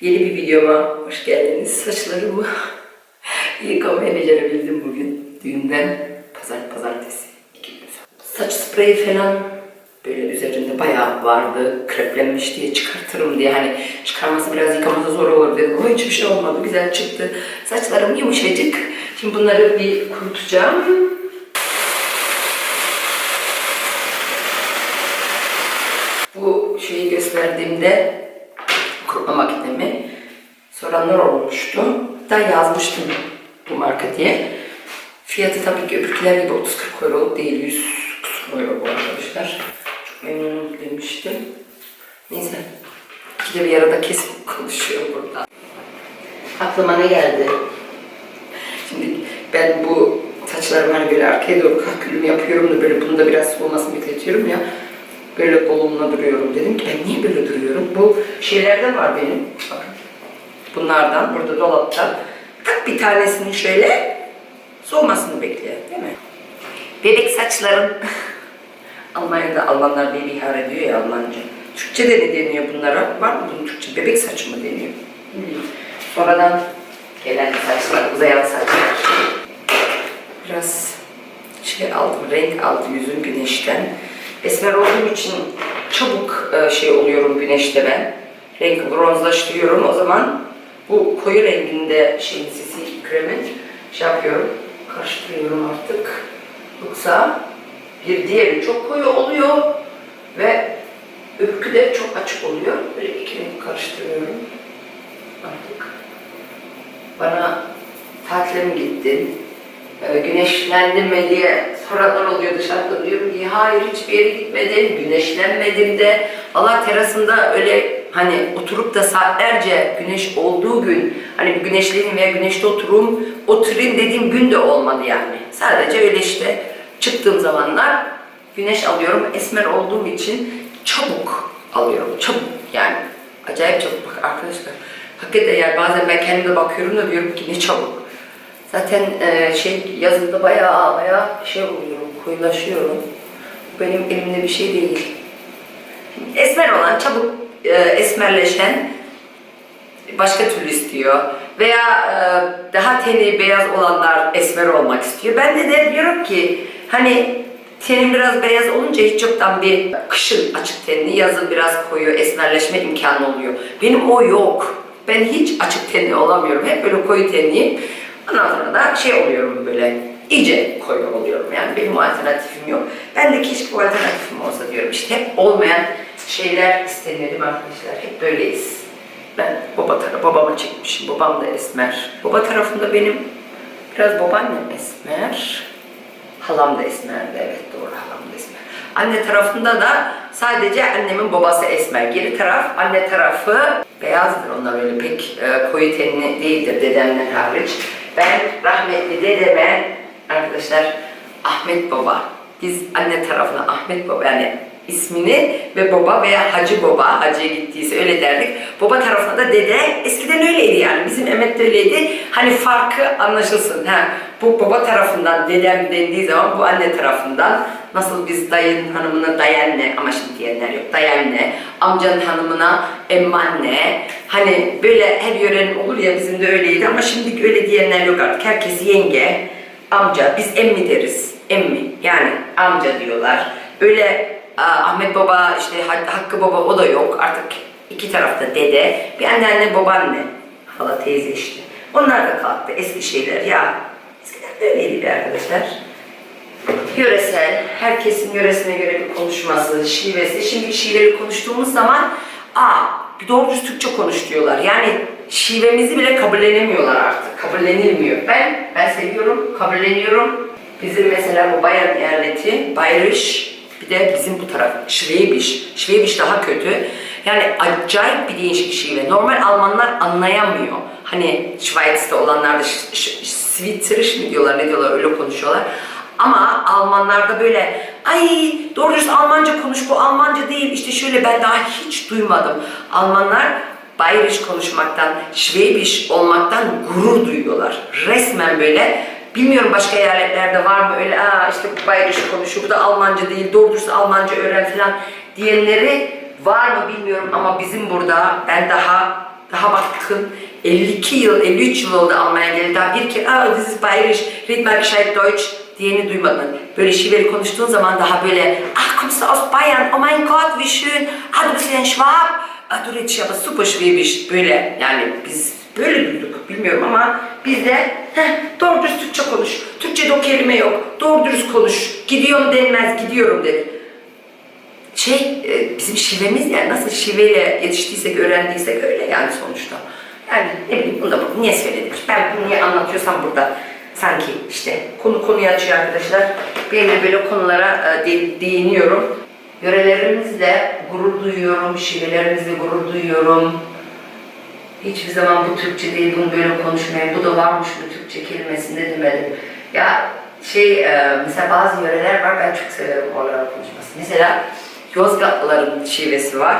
Yeni bir videoma hoş geldiniz. Saçlarımı yıkamaya becerebildim bugün. Düğünden pazar, pazartesi. Saç spreyi falan böyle üzerinde bayağı vardı. Kreplenmiş diye çıkartırım diye. Hani çıkarması biraz yıkaması zor olur dedim. Ama hiçbir şey olmadı. Güzel çıktı. Saçlarım yumuşacık. Şimdi bunları bir kurutacağım. Bu şeyi gösterdiğimde kurutma soranlar olmuştu. Hatta yazmıştım bu marka diye. Fiyatı tabii ki öbürkiler gibi 30-40 euro değil, 100 küsur euro bu arkadaşlar. Çok memnunum demiştim. Neyse, ikide bir arada kesip konuşuyor burada. Aklıma ne geldi? Şimdi ben bu saçlarımı hani böyle arkaya doğru kalkülüm yapıyorum da böyle bunu da biraz soğumasını bekletiyorum ya. Böyle kolumla duruyorum dedim ki ben niye böyle duruyorum? Bu şeylerden var benim. Bunlardan burada dolapta. Tak bir tanesini şöyle soğumasını bekle değil mi? Bebek saçların Almanya'da Almanlar diye ihar ediyor ya Almanca. Türkçe'de ne deniyor bunlara? Var mı bunun Türkçe? Bebek saçı mı deniyor? Bilmiyorum. Sonradan gelen saçlar, uzayan saçlar. Biraz şey aldım, renk aldım yüzüm güneşten. Esmer olduğum için çabuk e, şey oluyorum güneşte ben. Renk bronzlaştırıyorum. O zaman bu koyu renginde şeyin sisi kremin şey yapıyorum, karıştırıyorum artık. Yoksa bir diğeri çok koyu oluyor ve öbürkü de çok açık oluyor. Böyle iki renk karıştırıyorum artık. Bana tatile mi gittin? Ee, güneşlendim mi diye soranlar oluyor dışarıda diyorum ki hayır hiçbir yere gitmedim, güneşlenmedim de Allah terasında öyle hani oturup da saatlerce güneş olduğu gün hani bir güneşleneyim veya güneşte oturum, oturayım dediğim gün de olmadı yani. Sadece öyle işte çıktığım zamanlar güneş alıyorum. Esmer olduğum için çabuk alıyorum. Çabuk yani. Acayip çabuk bak arkadaşlar. Hakikaten yani bazen ben kendime bakıyorum da diyorum ki ne çabuk. Zaten e, şey yazında bayağı bayağı şey oluyorum, koyulaşıyorum. Benim elimde bir şey değil. Esmer olan, çabuk e, esmerleşen başka türlü istiyor. Veya e, daha teni beyaz olanlar esmer olmak istiyor. Ben de, de diyorum ki hani tenim biraz beyaz olunca hiç yoktan bir kışın açık tenli, yazın biraz koyu esmerleşme imkanı oluyor. Benim o yok. Ben hiç açık tenli olamıyorum. Hep böyle koyu tenliyim. Ondan sonra da şey oluyorum böyle iyice koyu oluyorum. Yani benim alternatifim yok. Ben de keşke bu alternatifim olsa diyorum. İşte hep olmayan şeyler mi arkadaşlar? Hep böyleyiz. Ben baba tarafı, babamı çekmişim. Babam da esmer. Baba tarafında benim biraz babaannem esmer. Halam da esmerdi. Evet doğru halam da esmer. Anne tarafında da sadece annemin babası esmer. Geri taraf anne tarafı beyazdır. Onlar böyle pek e, koyu tenli değildir dedemden hariç. Ben rahmetli dedeme arkadaşlar Ahmet Baba. Biz anne tarafına Ahmet Baba yani ismini ve baba veya Hacı Baba, Hacı'ya gittiyse öyle derdik. Baba tarafına da dede. Eskiden öyleydi yani. Bizim Mehmet de öyleydi. Hani farkı anlaşılsın. Ha, bu baba tarafından dedem dendiği zaman bu anne tarafından nasıl biz dayın hanımına dayanne ama şimdi diyenler yok dayanne amcanın hanımına emmanne hani böyle her yörenin olur ya bizim de öyleydi ama şimdi öyle diyenler yok artık herkes yenge amca biz emmi deriz emmi yani amca diyorlar öyle Ahmet Baba, işte Hakkı Baba o da yok. Artık iki tarafta dede, bir anneanne, babaanne, hala teyze işte. Onlar da kalktı eski şeyler ya. Eskiden böyleydi be arkadaşlar. Yöresel, herkesin yöresine göre bir konuşması, şivesi. Şimdi şiveleri konuştuğumuz zaman aa bir doğru düz Türkçe konuş diyorlar. Yani şivemizi bile kabullenemiyorlar artık. Kabullenilmiyor. Ben, ben seviyorum, kabulleniyorum. Bizim mesela bu Bayan eyaleti, Bayriş, bir de bizim bu taraf Schwäbisch. Schwäbisch daha kötü. Yani acayip bir değişik şive. Normal Almanlar anlayamıyor. Hani Schweiz'te olanlar da Switzerisch mi diyorlar ne diyorlar öyle konuşuyorlar. Ama Almanlarda böyle ay doğru dürüst Almanca konuş bu Almanca değil işte şöyle ben daha hiç duymadım. Almanlar Bayerisch konuşmaktan, Schwäbisch olmaktan gurur duyuyorlar. Resmen böyle Bilmiyorum başka eyaletlerde var mı öyle aa işte bu konuşuyor, bu da Almanca değil, doğru dürüst Almanca öğren falan diyenleri var mı bilmiyorum ama bizim burada ben daha Daha bakın 52 yıl, 53 yıl oldu Almanya geldi. Daha bir kere, ah this is Bayerisch, red mal Deutsch diyeni duymadım. Böyle şiveli konuştuğun zaman daha böyle, ah kommst du aus Bayern, oh mein Gott, wie schön, ah du bist ein Schwab, ah du redest aber super Schwäbisch. Böyle yani biz böyle duyduk bilmiyorum ama biz de heh, doğru dürüst Türkçe konuş. Türkçe'de o kelime yok. Doğru dürüst konuş. Gidiyorum denmez, gidiyorum dedik şey e, bizim şivemiz yani nasıl şiveyle yetiştiysek, öğrendiysek öyle yani sonuçta. Yani ne bileyim bunu da bu- niye söyledik? Ben bunu niye anlatıyorsam burada sanki işte konu konuyu açıyor arkadaşlar. Ben de böyle konulara e, de- değiniyorum. Yörelerimizle gurur duyuyorum, şivelerimizle gurur duyuyorum. Hiçbir zaman bu Türkçe değil, bunu böyle konuşmayın. Bu da varmış bu Türkçe kelimesinde demedim. Ya şey, e, mesela bazı yöreler var, ben çok severim oraların konuşması. Mesela Yozgatlıların şivesi var.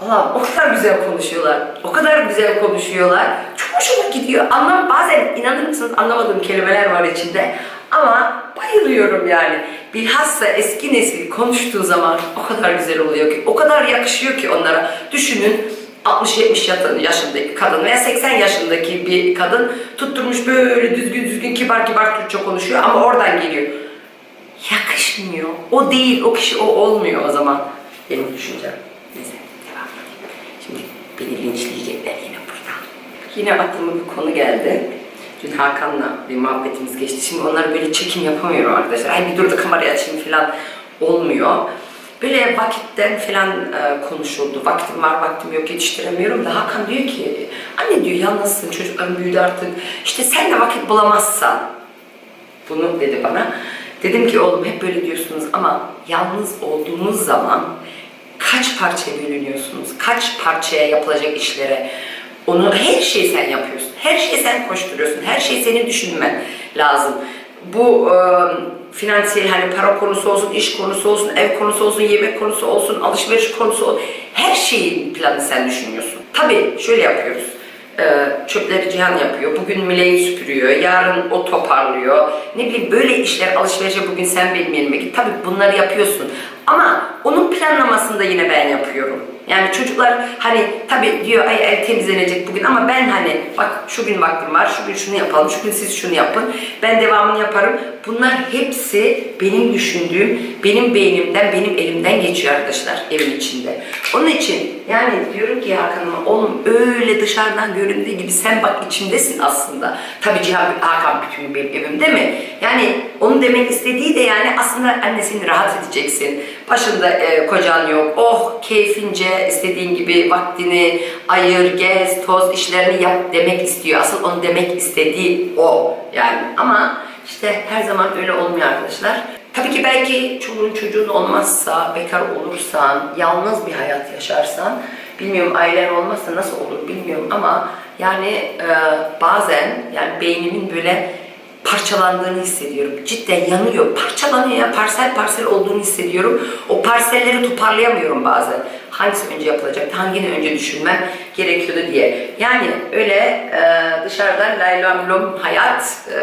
Allah'ım o kadar güzel konuşuyorlar. O kadar güzel konuşuyorlar. Çok hoşuma gidiyor. Anlam bazen inanır mısınız anlamadığım kelimeler var içinde. Ama bayılıyorum yani. Bilhassa eski nesil konuştuğu zaman o kadar güzel oluyor ki, o kadar yakışıyor ki onlara. Düşünün 60-70 yaşın- yaşındaki kadın veya 80 yaşındaki bir kadın tutturmuş böyle düzgün düzgün kibar kibar Türkçe konuşuyor ama oradan geliyor. Yakışmıyor. O değil, o kişi o olmuyor o zaman. Benim düşüncem. Neyse, devam. Şimdi beni linçleyecekler yine burada. Yine aklıma bir konu geldi. Dün Hakan'la bir muhabbetimiz geçti. Şimdi onları böyle çekim yapamıyorum arkadaşlar. Ay bir dur da kamerayı açayım falan olmuyor. Böyle vakitten falan e, konuşuldu. Vaktim var, vaktim yok yetiştiremiyorum da Hakan diyor ki anne diyor yalnızsın çocukların büyüdü artık. İşte sen de vakit bulamazsan bunu dedi bana. Dedim ki oğlum hep böyle diyorsunuz ama yalnız olduğunuz zaman kaç parçaya bölünüyorsunuz? Kaç parçaya yapılacak işlere? Onu her şeyi sen yapıyorsun. Her şeyi sen koşturuyorsun. Her şeyi senin düşünmen lazım. Bu e, finansiyel hani para konusu olsun, iş konusu olsun, ev konusu olsun, yemek konusu olsun, alışveriş konusu olsun. Her şeyin planı sen düşünüyorsun. Tabii şöyle yapıyoruz. Ee, çöpleri Cihan yapıyor. Bugün Mile'yi süpürüyor. Yarın o toparlıyor. Ne bileyim böyle işler alışverişe bugün sen benim yerime git. Tabii bunları yapıyorsun. Ama onun planlamasını da yine ben yapıyorum. Yani çocuklar hani tabii diyor ay ev temizlenecek bugün ama ben hani bak şu gün vaktim var, şu gün şunu yapalım, şu gün siz şunu yapın. Ben devamını yaparım. Bunlar hepsi benim düşündüğüm, benim beynimden, benim elimden geçiyor arkadaşlar evin içinde. Onun için yani diyorum ki Hakan'ıma oğlum öyle dışarıdan göründüğü gibi sen bak içimdesin aslında. Tabii Cihan Hakan bütün benim evim değil mi? Yani onun demek istediği de yani aslında annesini rahat edeceksin. Başında e, kocan yok. Oh keyfince istediğin gibi vaktini ayır, gez, toz işlerini yap demek istiyor. Asıl onu demek istediği o yani. Ama işte her zaman öyle olmuyor arkadaşlar. Tabii ki belki çoluğun çocuğun olmazsa, bekar olursan, yalnız bir hayat yaşarsan, bilmiyorum ailen olmazsa nasıl olur bilmiyorum ama yani e, bazen yani beynimin böyle parçalandığını hissediyorum. Cidden yanıyor, parçalanıyor ya, parsel parsel olduğunu hissediyorum. O parselleri toparlayamıyorum bazen. Hangisi önce yapılacaktı, hangini önce düşünmem gerekiyordu diye. Yani öyle e, dışarıdan laylom lom hayat, e,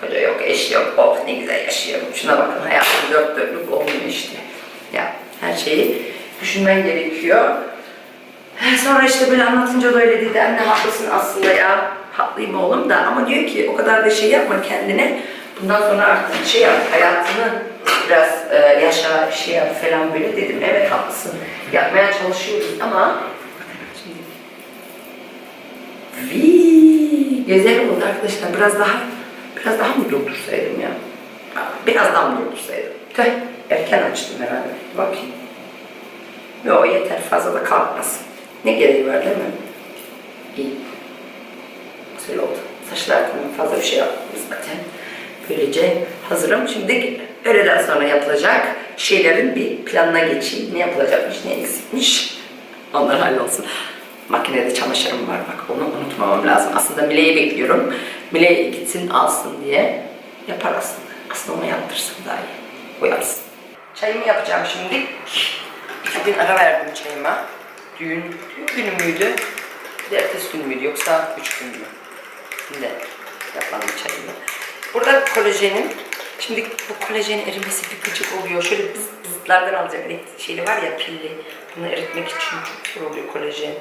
koca yok, eş yok, oh ne güzel yaşıyorum. Şuna bakın hayatım dört dörtlük olmuyor işte. Ya her şeyi düşünmen gerekiyor. Sonra işte böyle anlatınca da öyle dedi. Anne haklısın aslında ya. Haklıyım oğlum da ama diyor ki o kadar da şey yapma kendine. Bundan sonra artık şey yap, hayatını biraz e, yaşa, şey yap falan böyle dedim. Evet haklısın. Yapmaya çalışıyoruz ama Vii, güzel oldu arkadaşlar. Biraz daha biraz daha mı durdursaydım ya? Biraz daha mı durdursaydım? Tüh, erken açtım herhalde. Bakayım. Yok yeter fazla da kalkmasın. Ne gereği var değil mi? İyi. Güzel oldu. Saçlar hakkında fazla bir şey yapmıyoruz zaten. Böylece hazırım. Şimdi öğleden sonra yapılacak şeylerin bir planına geçeyim. Ne yapılacakmış, ne eksikmiş. Onlar hallolsun. Makinede çamaşırım var bak onu unutmamam lazım. Aslında Mile'yi bekliyorum. Mile gitsin alsın diye yapar aslında. Aslında onu yaptırsın daha iyi. O yapsın. Çayımı yapacağım şimdi. İki gün ara verdim çayıma. Düğün, düğün günü müydü? Bir de ertesi gün müydü yoksa üç gün mü? Şimdi yapalım çayımı. Burada kolajenin, şimdi bu kolajenin erimesi bir gıcık oluyor. Şöyle bız bızlardan alacak şeyli var ya pilli. Bunu eritmek için çok zor oluyor kolajen.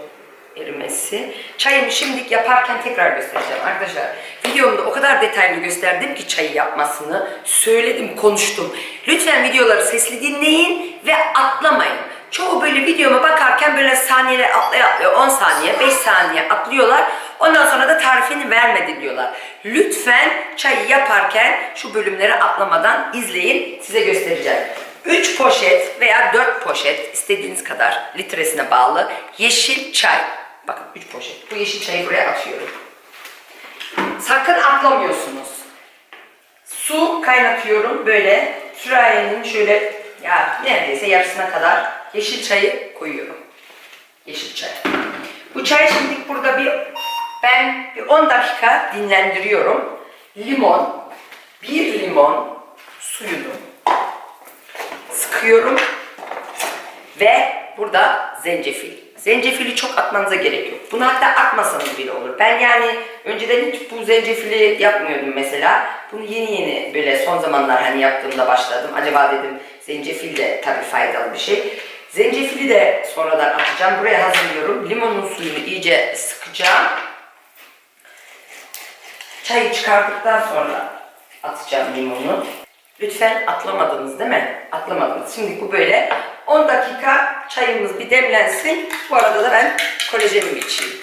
erimesi. Çayımı şimdilik yaparken tekrar göstereceğim arkadaşlar. Videomda o kadar detaylı gösterdim ki çayı yapmasını. Söyledim, konuştum. Lütfen videoları sesli dinleyin ve atlamayın. Çoğu böyle videoma bakarken böyle saniyeler atlaya atlıyor. 10 saniye, 5 saniye atlıyorlar. Ondan sonra da tarifini vermedi diyorlar. Lütfen çayı yaparken şu bölümleri atlamadan izleyin. Size göstereceğim. 3 poşet veya 4 poşet istediğiniz kadar litresine bağlı yeşil çay. Bakın 3 poşet. Bu yeşil çayı buraya atıyorum. Sakın atlamıyorsunuz. Su kaynatıyorum böyle sürahiyenin şöyle ya neredeyse yarısına kadar yeşil çayı koyuyorum. Yeşil çay. Bu çay şimdi burada bir ben bir 10 dakika dinlendiriyorum. Limon, bir limon suyunu sıkıyorum ve burada zencefil. Zencefili çok atmanıza gerek yok. Bunu hatta atmasanız bile olur. Ben yani önceden hiç bu zencefili yapmıyordum mesela. Bunu yeni yeni böyle son zamanlar hani yaptığımda başladım. Acaba dedim zencefil de tabii faydalı bir şey. Zencefili de sonradan atacağım. Buraya hazırlıyorum. Limonun suyunu iyice sıkacağım. Çayı çıkardıktan sonra atacağım limonu. Lütfen atlamadınız değil mi? Atlamadınız. Şimdi bu böyle 10 dakika çayımız bir demlensin. Bu arada da ben kolajenimi içeyim.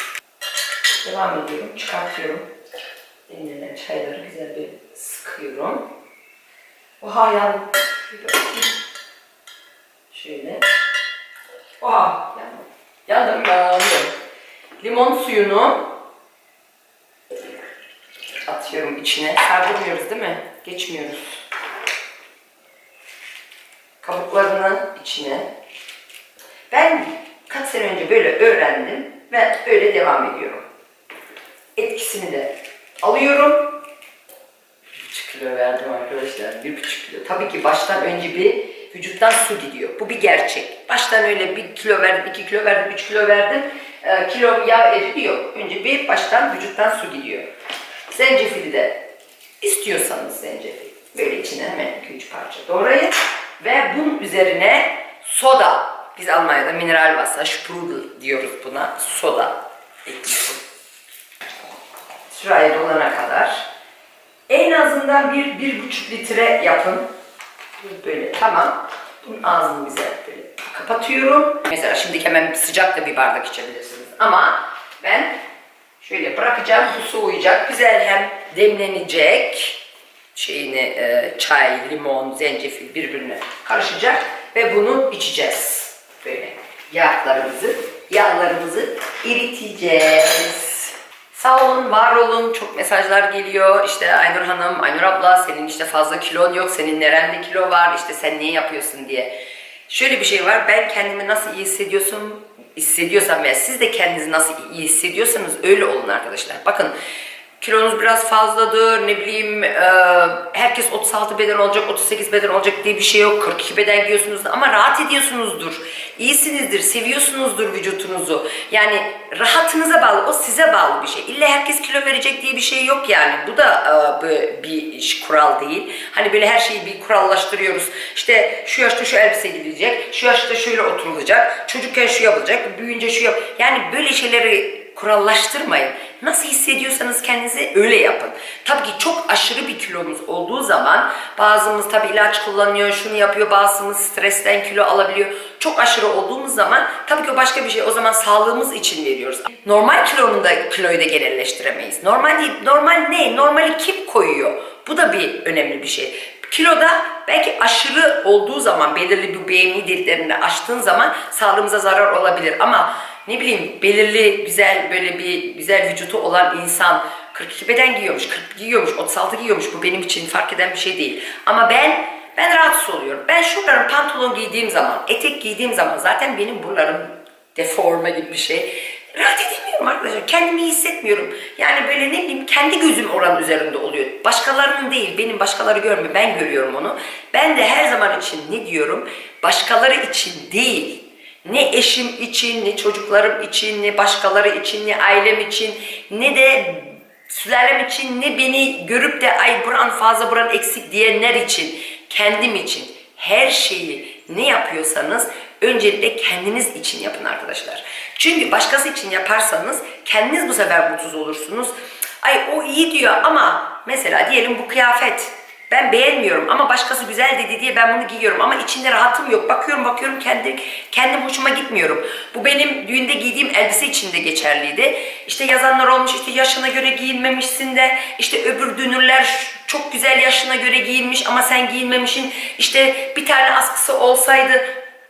Devam ediyorum. Çıkartıyorum. Demlenen çayları güzel bir sıkıyorum. Oha bakayım. Şöyle. Oha yandım. Yandım yandım. Limon suyunu atıyorum içine. Sardırmıyoruz değil mi? Geçmiyoruz. Kabuklarının içine. Ben kaç sene önce böyle öğrendim ve öyle devam ediyorum. Etkisini de alıyorum. Bir buçuk kilo verdim arkadaşlar. Bir buçuk kilo. Tabii ki baştan önce bir vücuttan su gidiyor. Bu bir gerçek. Baştan öyle bir kilo verdim, iki kilo verdim, üç kilo verdim. Ee, kilo yağ eridi Önce bir baştan vücuttan su gidiyor. Zencefili de istiyorsanız zencefil. Böyle içine hemen 2-3 parça doğrayın. Ve bunun üzerine soda. Biz Almanya'da mineral vasa, sprudel diyoruz buna. Soda ekliyorum. Sürahi dolana kadar. En azından bir, bir buçuk litre yapın. Böyle tamam. Bunun ağzını güzel böyle kapatıyorum. Mesela şimdi hemen sıcak da bir bardak içebilirsiniz. Ama ben şöyle bırakacağım. Bu soğuyacak. Güzel hem demlenecek. Şeyini e, çay, limon, zencefil birbirine karışacak ve bunu içeceğiz. Böyle yağlarımızı, yağlarımızı eriteceğiz. Sağ olun, var olun. Çok mesajlar geliyor. İşte Aynur Hanım, Aynur abla senin işte fazla kilon yok, senin nerende kilo var, işte sen niye yapıyorsun diye. Şöyle bir şey var, ben kendimi nasıl iyi hissediyorsam, hissediyorsam veya siz de kendinizi nasıl iyi hissediyorsanız öyle olun arkadaşlar. Bakın kilonuz biraz fazladır, ne bileyim e, herkes 36 beden olacak, 38 beden olacak diye bir şey yok. 42 beden giyiyorsunuz ama rahat ediyorsunuzdur. İyisinizdir, seviyorsunuzdur vücutunuzu. Yani rahatınıza bağlı, o size bağlı bir şey. İlla herkes kilo verecek diye bir şey yok yani. Bu da e, bir kural değil. Hani böyle her şeyi bir kurallaştırıyoruz. İşte şu yaşta şu elbise giyilecek, şu yaşta şöyle oturulacak, çocukken şu yapılacak, büyüyünce şu yap. Yani böyle şeyleri kurallaştırmayın. Nasıl hissediyorsanız kendinizi öyle yapın. Tabii ki çok aşırı bir kilomuz olduğu zaman bazımız tabii ilaç kullanıyor, şunu yapıyor, bazımız stresten kilo alabiliyor. Çok aşırı olduğumuz zaman tabii ki o başka bir şey. O zaman sağlığımız için veriyoruz. Normal kilonun da kiloyu da genelleştiremeyiz. Normal. Normal ne? Normali kim koyuyor? Bu da bir önemli bir şey. Kiloda belki aşırı olduğu zaman belirli bir BMI değerlerini aştığın zaman sağlığımıza zarar olabilir ama ne bileyim belirli güzel böyle bir güzel vücutu olan insan 42 beden giyiyormuş, 40 giyiyormuş, 36 giyiyormuş bu benim için fark eden bir şey değil. Ama ben ben rahatsız oluyorum. Ben şuradan pantolon giydiğim zaman, etek giydiğim zaman zaten benim buralarım deforme gibi bir şey. Rahat edemiyorum arkadaşlar. Kendimi iyi hissetmiyorum. Yani böyle ne bileyim kendi gözüm oranın üzerinde oluyor. Başkalarının değil. Benim başkaları görmüyor. Ben görüyorum onu. Ben de her zaman için ne diyorum? Başkaları için değil. Ne eşim için, ne çocuklarım için, ne başkaları için, ne ailem için, ne de sülalem için, ne beni görüp de ay buran fazla buran eksik diyenler için, kendim için her şeyi ne yapıyorsanız öncelikle kendiniz için yapın arkadaşlar. Çünkü başkası için yaparsanız kendiniz bu sefer mutsuz olursunuz. Ay o iyi diyor ama mesela diyelim bu kıyafet ben beğenmiyorum ama başkası güzel dedi diye ben bunu giyiyorum ama içinde rahatım yok. Bakıyorum bakıyorum kendi kendim hoşuma gitmiyorum. Bu benim düğünde giydiğim elbise için de geçerliydi. İşte yazanlar olmuş işte yaşına göre giyinmemişsin de işte öbür dünürler çok güzel yaşına göre giyinmiş ama sen giyinmemişsin. İşte bir tane askısı olsaydı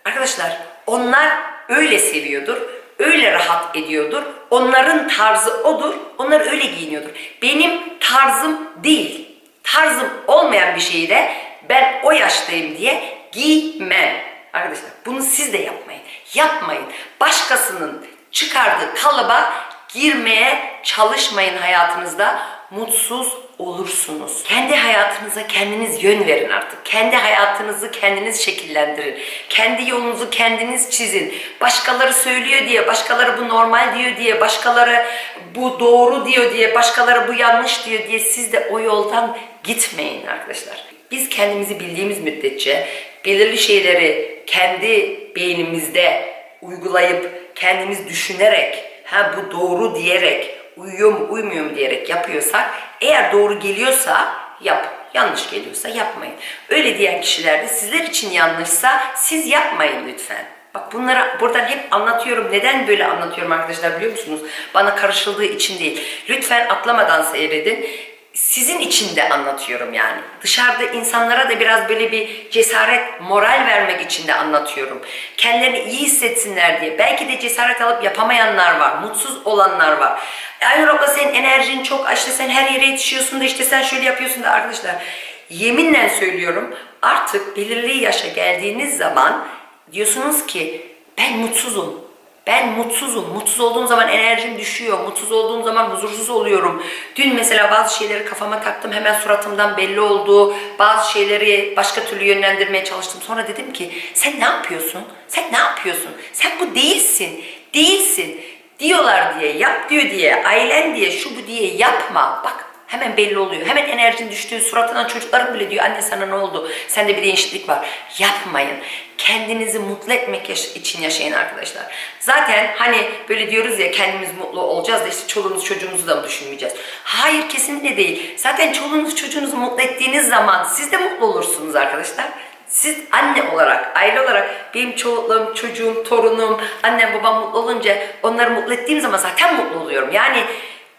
arkadaşlar onlar öyle seviyordur. Öyle rahat ediyordur. Onların tarzı odur. Onlar öyle giyiniyordur. Benim tarzım değil tarzım olmayan bir şeyi de ben o yaştayım diye giymem. Arkadaşlar bunu siz de yapmayın. Yapmayın. Başkasının çıkardığı kalıba girmeye çalışmayın hayatınızda. Mutsuz olursunuz. Kendi hayatınıza kendiniz yön verin artık. Kendi hayatınızı kendiniz şekillendirin. Kendi yolunuzu kendiniz çizin. Başkaları söylüyor diye, başkaları bu normal diyor diye, başkaları bu doğru diyor diye, başkaları bu yanlış diyor diye siz de o yoldan gitmeyin arkadaşlar. Biz kendimizi bildiğimiz müddetçe belirli şeyleri kendi beynimizde uygulayıp kendimiz düşünerek ha bu doğru diyerek uyuyor mu uymuyor mu diyerek yapıyorsak eğer doğru geliyorsa yap. Yanlış geliyorsa yapmayın. Öyle diyen kişiler de sizler için yanlışsa siz yapmayın lütfen. Bak bunları buradan hep anlatıyorum. Neden böyle anlatıyorum arkadaşlar biliyor musunuz? Bana karışıldığı için değil. Lütfen atlamadan seyredin sizin için de anlatıyorum yani. Dışarıda insanlara da biraz böyle bir cesaret, moral vermek için de anlatıyorum. Kendilerini iyi hissetsinler diye. Belki de cesaret alıp yapamayanlar var, mutsuz olanlar var. Aynı nokta senin enerjin çok, işte sen her yere yetişiyorsun da işte sen şöyle yapıyorsun da arkadaşlar. Yeminle söylüyorum artık belirli yaşa geldiğiniz zaman diyorsunuz ki ben mutsuzum. Ben mutsuzum. Mutsuz olduğum zaman enerjim düşüyor. Mutsuz olduğum zaman huzursuz oluyorum. Dün mesela bazı şeyleri kafama taktım. Hemen suratımdan belli oldu. Bazı şeyleri başka türlü yönlendirmeye çalıştım. Sonra dedim ki sen ne yapıyorsun? Sen ne yapıyorsun? Sen bu değilsin. Değilsin. Diyorlar diye, yap diyor diye, ailen diye, şu bu diye yapma. Bak Hemen belli oluyor. Hemen enerjin düştüğü suratından çocuklarım bile diyor anne sana ne oldu? Sende bir değişiklik var. Yapmayın. Kendinizi mutlu etmek için yaşayın arkadaşlar. Zaten hani böyle diyoruz ya kendimiz mutlu olacağız da işte çoluğumuz çocuğumuzu da mı düşünmeyeceğiz? Hayır kesinlikle değil. Zaten çoluğunuz çocuğunuzu mutlu ettiğiniz zaman siz de mutlu olursunuz arkadaşlar. Siz anne olarak, aile olarak benim çoluğum, çocuğum, torunum, annem babam mutlu olunca onları mutlu ettiğim zaman zaten mutlu oluyorum. Yani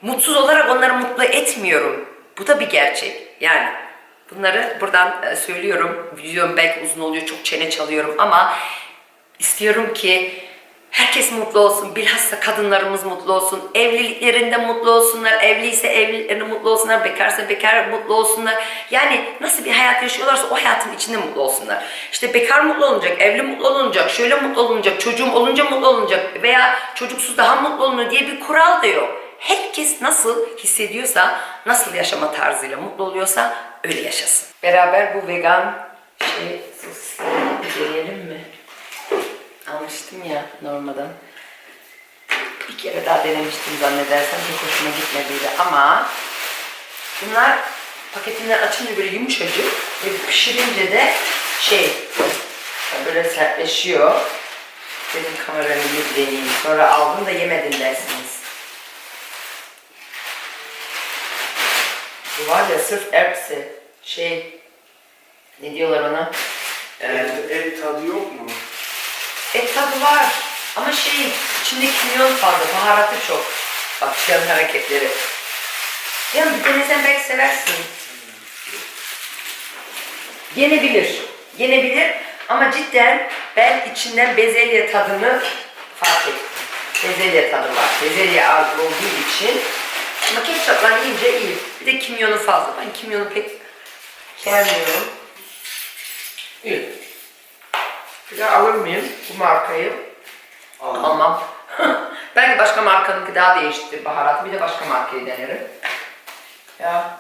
mutsuz olarak onları mutlu etmiyorum. Bu da bir gerçek. Yani bunları buradan e, söylüyorum. Videom belki uzun oluyor, çok çene çalıyorum ama istiyorum ki herkes mutlu olsun. Bilhassa kadınlarımız mutlu olsun. Evliliklerinde mutlu olsunlar. Evliyse evliliklerinde mutlu olsunlar. Bekarsa bekar mutlu olsunlar. Yani nasıl bir hayat yaşıyorlarsa o hayatın içinde mutlu olsunlar. İşte bekar mutlu olunacak, evli mutlu olunacak, şöyle mutlu olunacak, çocuğum olunca mutlu olunacak veya çocuksuz daha mutlu olunur diye bir kural da yok. Herkes nasıl hissediyorsa, nasıl yaşama tarzıyla mutlu oluyorsa öyle yaşasın. Beraber bu vegan şey sosisleri? Almıştım ya normadan. Bir kere daha denemiştim zannedersem çok hoşuma gitmediydi ama bunlar paketinden açınca böyle yumuşacık ve pişirince de şey böyle sertleşiyor. Dedim kameranı bir deneyeyim. Sonra aldım da yemedim dersiniz. Bu var ya sırf hepsi şey ne diyorlar ona? Ee, Et, et tadı yok mu? Et tadı var ama şey içinde kimyon fazla, baharatı çok. Bak yan hareketleri. Ya denesen belki seversin. Yenebilir. Yenebilir ama cidden ben içinden bezelye tadını fark ettim. Bezelye tadı var. Bezelye az olduğu için ama ketçapla yiyince iyi. Bir de kimyonu fazla. Ben kimyonu pek sevmiyorum. İyi. Daha alır mıyım bu markayı? Aldım. Almam. Belki başka markanınki daha değişiktir baharatı. Bir de başka markayı denerim. Ya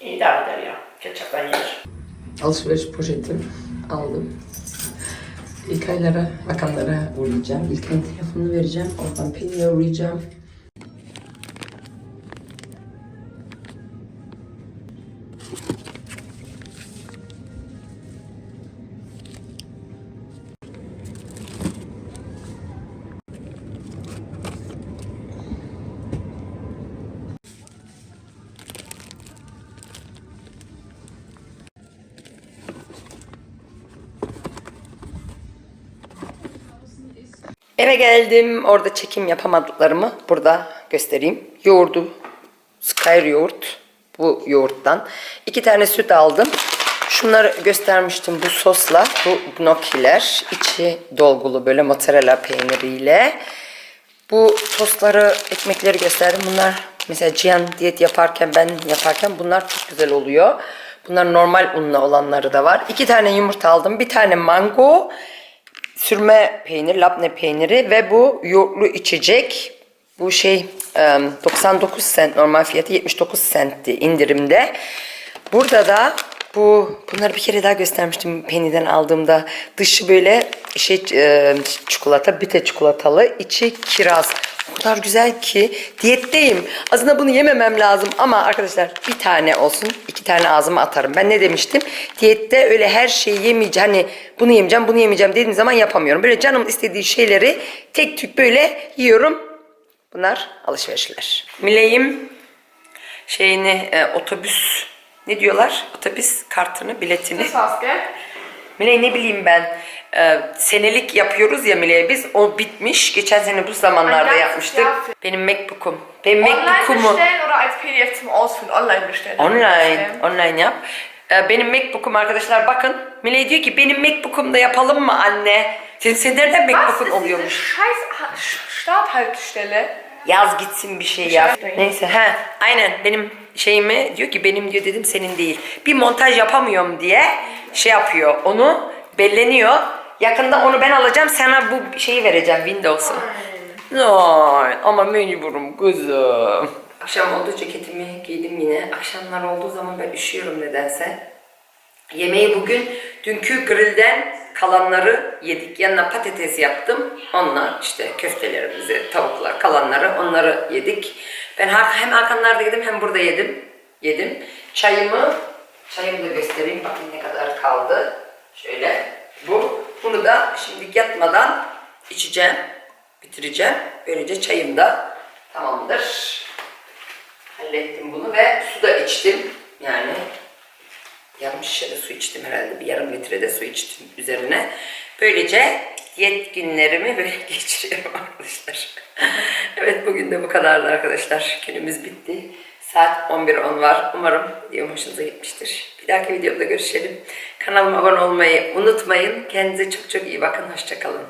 iyi idare eder ya. Ketçapla yenir. Alışveriş poşetim aldım. İlkaylara, Hakanlara uğrayacağım. İlkay'ın telefonunu vereceğim. Oradan Pelin'e uğrayacağım. Eve geldim. Orada çekim yapamadıklarımı burada göstereyim. Yoğurdu. Skyr yoğurt. Bu yoğurttan. iki tane süt aldım. Şunları göstermiştim bu sosla. Bu gnocchiler. içi dolgulu böyle mozzarella peyniriyle. Bu tostları, ekmekleri gösterdim. Bunlar mesela Cihan diyet yaparken, ben yaparken bunlar çok güzel oluyor. Bunlar normal unla olanları da var. İki tane yumurta aldım. Bir tane mango, sürme peynir, labne peyniri ve bu yoğurtlu içecek. Bu şey e, 99 cent normal fiyatı 79 centti indirimde. Burada da bu bunları bir kere daha göstermiştim Penny'den aldığımda. Dışı böyle şey e, çikolata, bite çikolatalı, içi kiraz. O kadar güzel ki diyetteyim. Aslında bunu yememem lazım ama arkadaşlar bir tane olsun, iki tane ağzıma atarım. Ben ne demiştim? Diyette öyle her şeyi yemeyeceğim. Hani bunu yemeyeceğim, bunu yemeyeceğim dediğim zaman yapamıyorum. Böyle canım istediği şeyleri tek tük böyle yiyorum. Bunlar alışverişler. Mileyim şeyini e, otobüs ne diyorlar? Otobüs kartını, biletini. Miley ne bileyim ben e, senelik yapıyoruz ya Miley biz o bitmiş. Geçen sene bu zamanlarda yapmıştık. ya. Benim Macbook'um. Benim Online Macbook'umu bestellen oder als PDF zum Ausfüllen? Online bestellen. online Bestellen. online yap. E, benim Macbook'um arkadaşlar bakın. Miley diyor ki benim Macbook'umda yapalım mı anne? Senin, senin nereden Was Macbook'un ist diese oluyormuş? scheiß Ha- Sch- Stabhaltestelle? Yaz gitsin bir şey yap. şey Neyse he aynen benim şeyimi diyor ki benim diyor dedim senin değil. Bir montaj yapamıyorum diye şey yapıyor onu belleniyor. Yakında onu ben alacağım sana bu şeyi vereceğim Windows'u. Ay, ama mecburum kızım. Akşam oldu ceketimi giydim yine. Akşamlar olduğu zaman ben üşüyorum nedense. Yemeği bugün dünkü grilden kalanları yedik. Yanına patates yaptım. Onunla işte köftelerimizi, tavuklar, kalanları onları yedik. Ben hem Hakanlar'da yedim hem burada yedim. Yedim. Çayımı, çayımı da göstereyim. Bakın ne kadar kaldı. Şöyle bu. Bunu da şimdi yatmadan içeceğim. Bitireceğim. Böylece çayım da tamamdır. Hallettim bunu ve su da içtim. Yani yarım şişe de su içtim herhalde. Bir yarım litre de su içtim üzerine. Böylece diyet günlerimi böyle geçiriyorum arkadaşlar. evet bugün de bu kadardı arkadaşlar. Günümüz bitti. Saat 11.10 var. Umarım videom hoşunuza gitmiştir. Bir dahaki videomda görüşelim. Kanalıma abone olmayı unutmayın. Kendinize çok çok iyi bakın. Hoşçakalın.